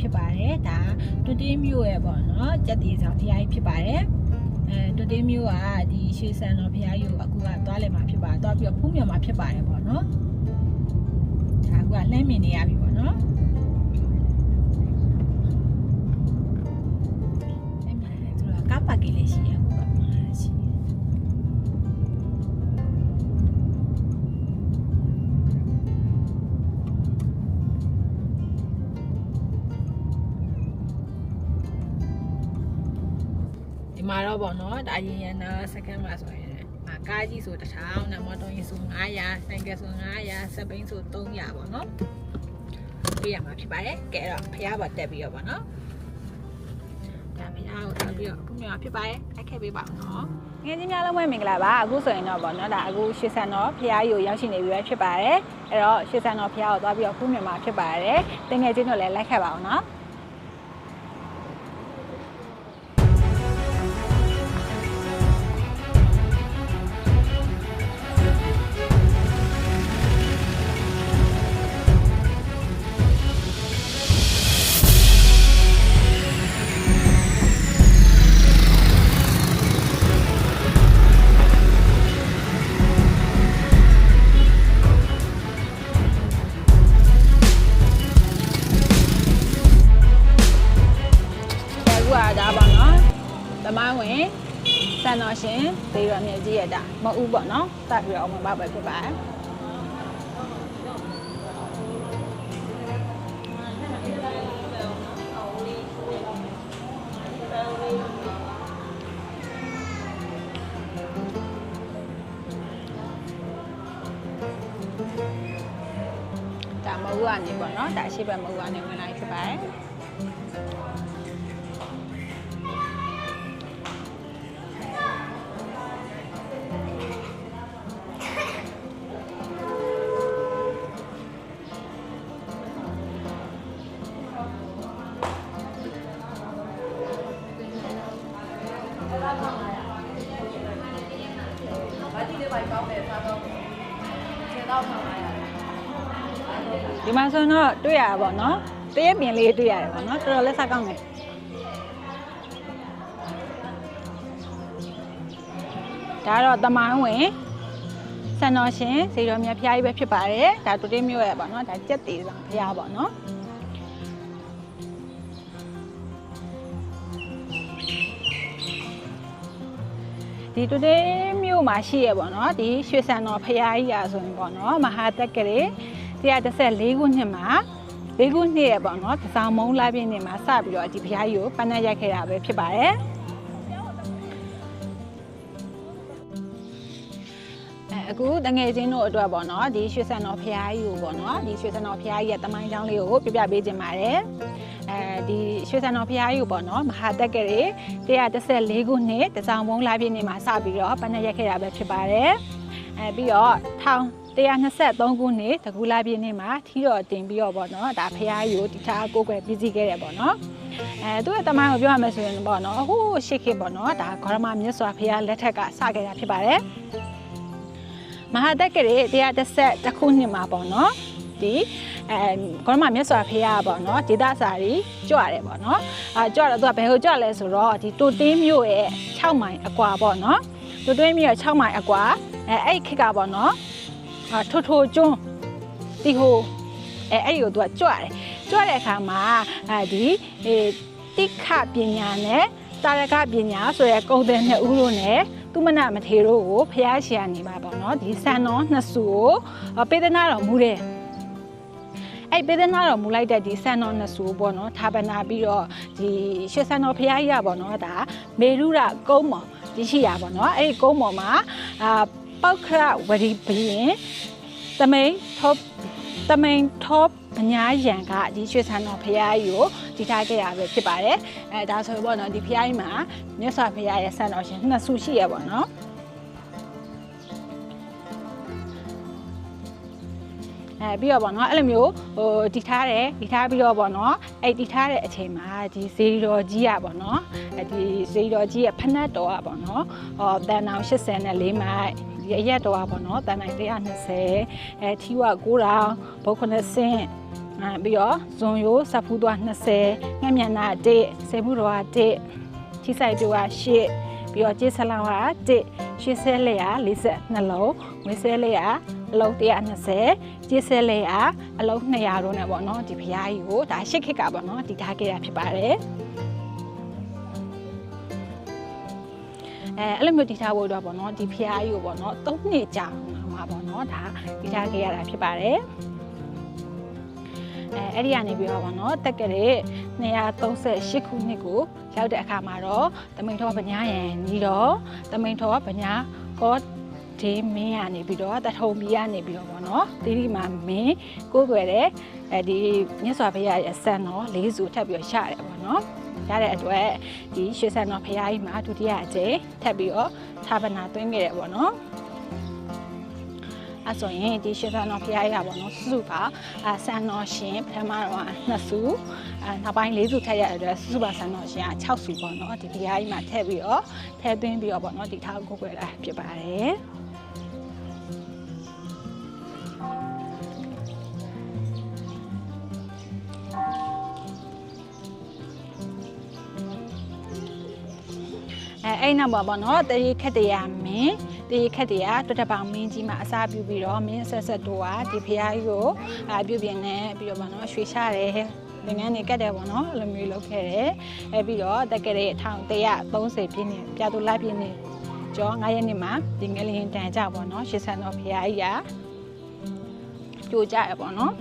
ဖြစ်ပါတယ်ဒါတွတင်းမြို့ရဲ့ပေါ့နော်ကြက်တီဆောင်ဖျားကြီးဖြစ်ပါတယ်အဲတွတင်းမြို့ကဒီရွှေစံတော်ဖျားကြီးကိုအခုကသွားလည်မှာဖြစ်ပါတယ်သွားပြီးတော့ဖူးမြော်မှာဖြစ်ပါတယ်ပေါ့နော်ဒါအခုကလှမ်းမြင်နေရပြီပေါ့နော် မှာတော့ပေါ့နော်ဒါရင်ရနာစကန်မှာဆိုရင်အာကားကြီးဆို1000နမောတော်ကြီးဆို900ဆိုင်ကယ်ဆို900စပိန်ဆို300ပေါ့နော်တွေ့ရမှာဖြစ်ပါတယ်ကဲတော့ဖះပါတက်ပြီးတော့ပေါ့နော်ဒါဖះကိုတက်ပြီးတော့အခုမြောဖြစ်ပါတယ်ခိုက်ခဲ့ပေးပါဦးနော်ငယ်ချင်းများလုံးဝမင်္ဂလာပါအခုဆိုရင်တော့ဗောနော်ဒါအခုရွှေဆန်တော်ဖះကြီးကိုရောက်ရှိနေပြီပဲဖြစ်ပါတယ်အဲ့တော့ရွှေဆန်တော်ဖះကိုသွားပြီးတော့ဖူးမြန်မာဖြစ်ပါတယ်တင်ငယ်ချင်းတို့လည်းလိုက်ခဲ့ပါအောင်နော် တော်ရှင်ဒေရမြေကြီးရတာမဟုတ်ပေါ့နော်တတ်ပြီးတော့ဝင်ပါပဲဖြစ်ပါတယ်ဒါမဟုတ်ကနေပေါ့နော်ဒါရှိဘက်မဟုတ်ကနေဝင်လာဖြစ်ပါတယ် ဒီမှာဆိုတော့တွေ့ရတာပေါ့နော်တရက်ပြင်လေးတွေ့ရတယ်ပေါ့နော်တော်တော်လက်ဆက်ကောင်းတယ်ဒါတော့တမိုင်းဝင်စံတော်ရှင်စေတော်မြတ်ဖျားကြီးပဲဖြစ်ပါတယ်ဒါတူတင်းမျိုးရဲ့ပေါ့နော်ဒါကြက်သေးဆောင်ဖျားပေါ့နော်ဒီတူတင်းမျိုးမှာရှိရပေါ့နော်ဒီရွှေစံတော်ဖျားကြီးရာဆိုရင်ပေါ့နော်မဟာတက္ကရေ 114ခုနှစ်မှာ၄ခုနှစ်ရပေါ့နော်တစောင်းမုံလာပြည့်နှစ်မှာစပြီးတော့ဒီဘုရားကြီးကိုပန်းနဲ့ရိုက်ခဲ့တာပဲဖြစ်ပါတယ်အဲအခုတငယ်ချင်းတို့အတွက်ပေါ့နော်ဒီရွှေစံတော်ဖျားကြီးကိုပေါ့နော်ဒီရွှေစံတော်ဖျားကြီးရဲ့တမိုင်းကြောင်းလေးကိုပြပြပေးခြင်းပါတယ်အဲဒီရွှေစံတော်ဖျားကြီးကိုပေါ့နော်မဟာတက္ကရေ114ခုနှစ်တစောင်းမုံလာပြည့်နှစ်မှာစပြီးတော့ပန်းနဲ့ရိုက်ခဲ့တာပဲဖြစ်ပါတယ်အဲပြီးတော့ထောင် 123ခုနှစ်တကူလာပြည့်နေ့မှာထီတော်တင်ပြီးတော့ပေါ့နော်ဒါဖះကြီးကိုတခြားကိုယ်ွယ်ပြည်စည်းခဲ့တယ်ပေါ့နော်အဲသူ့ရဲ့တမိုင်းကိုပြောရမယ်ဆိုရင်ပေါ့နော်ဟိုးရှေ့ခေတ်ပေါ့နော်ဒါဂရမမြတ်စွာဘုရားလက်ထက်ကစခဲ့တာဖြစ်ပါတယ်မဟာတက္ကရေ130ခုနှစ်မှာပေါ့နော်ဒီအဲဂရမမြတ်စွာဘုရားပေါ့နော်ဒေသစာရီကြွရတယ်ပေါ့နော်အာကြွတော့သူကဘယ်ကိုကြွလဲဆိုတော့ဒီတူတင်းမြို့ရဲ့6မိုင်အကွာပေါ့နော်တူတင်းမြို့ရဲ့6မိုင်အကွာအဲအဲ့ဒီခေတ်ကပေါ့နော် အာထိုထိုကျွန်းဒီဟိုအဲအဲ့ဒီကိုသူကကြွတယ်ကြွတဲ့အခါမှာအဲဒီအဲတိခပညာနဲ့တာရကပညာဆိုရဲကုံတဲ့နှစ်ဦးတို့နဲ့သူမနမထေတို့ကိုဖျားရှာနေပါပေါ့နော်ဒီစံတော်နှစ်စုကိုအာပေးသနာတော်မူတယ်အဲ့ပေးသနာတော်မူလိုက်တဲ့ဒီစံတော်နှစ်စုပေါ့နော်ဌာပနာပြီးတော့ဒီရွှေစံတော်ဖျားကြီးရပေါ့နော်ဒါမေရုရကုန်းမော်ဒီရှိရပေါ့နော်အဲ့ဒီကုန်းမော်မှာအာ ပောက်ခရဝရီဘရင် တမိန်ထောတမိန်ထောပညာရံကဒီရွှေဆန်းတော်ဖရာကြီးကိုတည်ထားခဲ့ရပဲဖြစ်ပါတယ်အဲဒါဆိုပေါ့နော်ဒီဖရာကြီးမှာမြတ်စွာဘုရားရဲ့ဆန်းတော်ရှင်နှစ်ဆူရှိရပေါ့နော်အဲပြီးတော့ပေါ့နော်အဲ့လိုမျိုးဟိုတည်ထားတယ်တည်ထားပြီးတော့ပေါ့နော်အဲ့တည်ထားတဲ့အချိန်မှာဒီဇေဒီတော်ကြီးอ่ะပေါ့နော်အဲဒီဇေဒီတော်ကြီးရဲ့ဖနက်တော်อ่ะပေါ့နော်ဟောတန်အောင်84မိုက် ဒီအရက်တော်อ่ะပေါ့နော်တန်နိုင်120အဲထီဝ9000ဘုတ်9ဆင့်အဲပြီးတော့ဇွန်ရိုးစပ်ဖူးသွား20ငှက်မြန်နာ1ဆေဘူးတော်က1ချိဆိုင်ပြိုက8ပြီးတော့ကျေးဆလောင်းက1ရှစ်ဆဲလက်ရ42လုံးငွေဆဲလက်ရအလုံး120ကျေးဆဲလက်ရအလုံး200တို့နဲ့ပေါ့နော်ဒီဖျားကြီးကိုဒါရှစ်ခစ်ကပေါ့နော်တည်ထားခဲ့တာဖြစ်ပါတယ် အဲအဲ့လိုမျိုးတည်ထားဖို့တော့ပေါ့နော်ဒီဖျားကြီးကိုပေါ့နော်၃နှစ်ကြာမှာပေါ့နော်ဒါတည်ထားခဲ့ရတာဖြစ်ပါတယ်အဲအဲ့ဒီကနေပြီးတော့ပေါ့နော်တက်ကလေး238ခုနှစ်ကိုရောက်တဲ့အခါမှာတော့တမိန်တော်ဗညာရန်ညီတော့တမိန်တော်ဗညာကောဒီမင်းကနေပြီးတော့တထုံပြီးကနေပြီးတော့ပေါ့နော်တိတိမာမင်းကိုယ်ွယ်တဲ့အဲဒီမြတ်စွာဘုရားရဲ့အဆန်တော်လေးစုထပ်ပြီးတော့ရှာရတယ်ပေါ့နော် ရတဲ့အတွက်ဒီရွှေဆန်တော်ဘုရားကြီးမှာဒုတိယအကြိမ်ထပ်ပြီးတော့သာပနာသွင်းခဲ့တယ်ပေါ့နော်အဲဆိုရင်ဒီရှင်သာတော်ဖရားရပါတော့စုစုကအဲဆန်တော်ရှင်ပထမတော့နှစ်စုအဲနောက်ပိုင်းလေးစုထည့်ရတဲ့အတွက်စုစုပါဆန်တော်ရှင်က6စုပေါ့နော်ဒီဖရားကြီးမှာထည့်ပြီးတော့ထည့်သွင်းပြီးတော့ပေါ့နော်ဒီထားကိုကိုွယ်လာဖြစ်ပါတယ် အဲအဲ့နောက်ပါပေါ့နော်တရေခက်တရာမင်းတရေခက်တရာတွတ်တပောင်မင်းကြီးမှာအစာပြုပြီးတော့မင်းဆက်ဆက်တို့ကဒီဖရားကြီးကိုအပြုပြင်နေပြီးတော့ပေါ့နော်ရွှေရှားတယ်လင်ငန်းနေကတ်တယ်ပေါ့နော်အဲ့လိုမျိုးလုပ်ခဲ့တယ်အဲပြီးတော့တက်ကလေး1130ပြည့်နေပြတူလိုက်ပြည့်နေကျော်9ရက်နေ့မှာဒီငလျင်တန်ကြပေါ့နော်ရှစ်ဆန်တော်ဖရားကြီးကကြိုကြရပေါ့နော်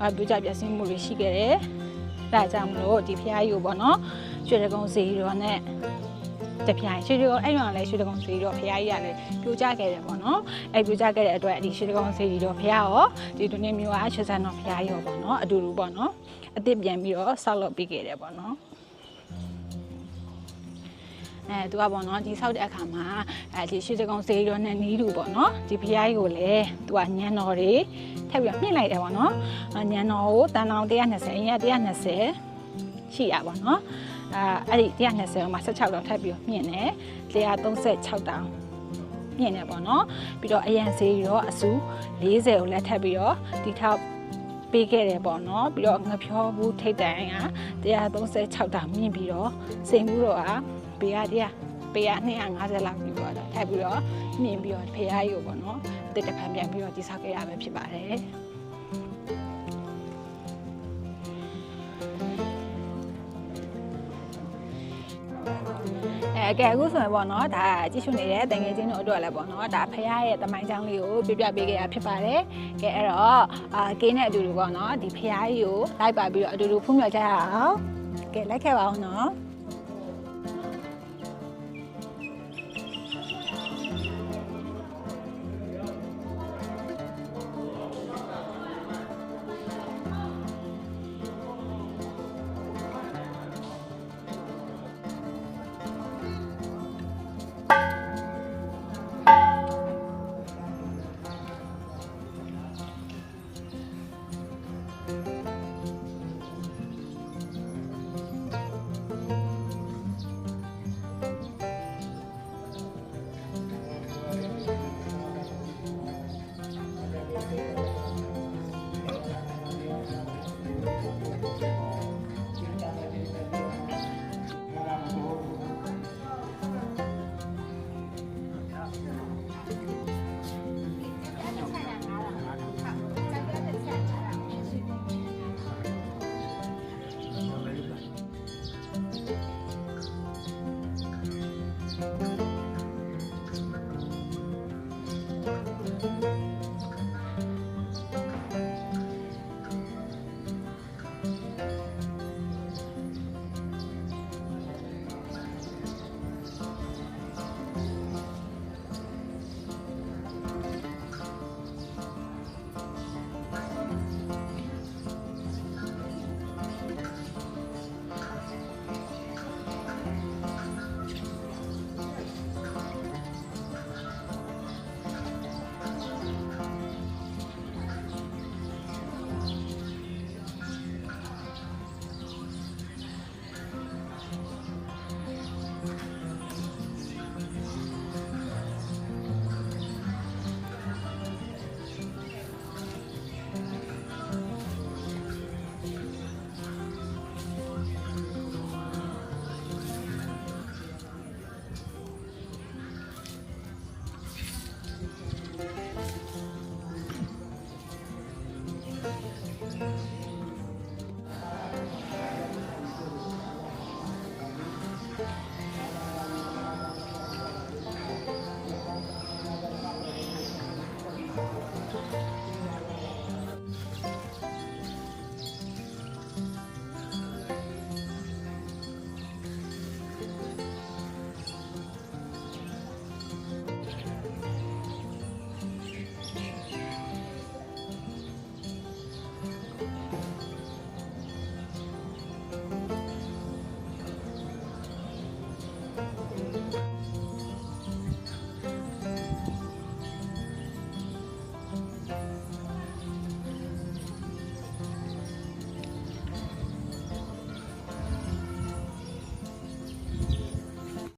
အဲပြကြပြစင်းမှုတွေရှိခဲ့တယ်ဒါကြောင့်မလို့ဒီဖရားကြီးကိုပေါ့နော်ရွှေတကုံစီတော်နဲ့ တပြိုင်ရွှေတကုံအဲ့တော့လည်းရွှေတကုံစီတော့ဖရားကြီးကလည်းပြိုကျခဲ့တယ်ပေါ့နော်အဲ့ပြိုကျခဲ့တဲ့အတွက်ဒီရွှေတကုံစီတော့ဖရားရောဒီဒုနေမျိုးအားရွှေစံတော်ဖရားကြီးရောပေါ့နော်အတူတူပေါ့နော်အစ်စ်ပြန်ပြီးတော့ဆောက်လုပ်ပြီးခဲ့တယ်ပေါ့နော်အဲသူကပေါ့နော်ဒီဆောက်တဲ့အခါမှာအဲဒီရွှေတကုံစီတော့နဲ့နီးတူပေါ့နော်ဒီဖရားကြီးကိုလည်းသူကညံတော်တွေထပ်ပြီးတော့မြင့်လိုက်တယ်ပေါ့နော်ညံတော်ကိုတန်တောင်120အရင်က120ရှိရပါတော့နော် အာအဲ့ဒီ120မှာ16တော့ထပ်ပြီးတော့မြင့်တယ်136တောင်မြင့်တယ်ပေါ့နော်ပြီးတော့အရန်စေးရောအဆူ40ကိုလည်းထပ်ပြီးတော့ဒီထောက်ပေးခဲ့တယ်ပေါ့နော်ပြီးတော့ငဖြောဘူးထိတ်တိုင်က136တောင်မြင့်ပြီးတော့စိန်ဘူးတော့ကပေရတရားပေရ250လောက်ပြီးတော့ထပ်ပြီးတော့မြင့်ပြီးတော့ဖရားကြီးကိုပေါ့နော်အစ်တစ်ဖန်ပြန်ပြီးတော့တိဆောက်ခဲ့ရမှာဖြစ်ပါတယ် ကဲအခုဆိုရင်ပေါ့နော်ဒါကြည့်ရှုနေတဲ့တငယ်ချင်းတို့အတွက်လည်းပေါ့နော်ဒါဖရားရဲ့တမိုင်းချောင်းလေးကိုပြပြပေးခဲ့ရဖြစ်ပါတယ်ကဲအဲ့တော့အာကင်းနဲ့အတူတူပေါ့နော်ဒီဖရားကြီးကိုလိုက်ပါပြီးတော့အတူတူဖုံးမြော်ကြရအောင်ကဲလိုက်ခဲ့ပါအောင်နော် Bye.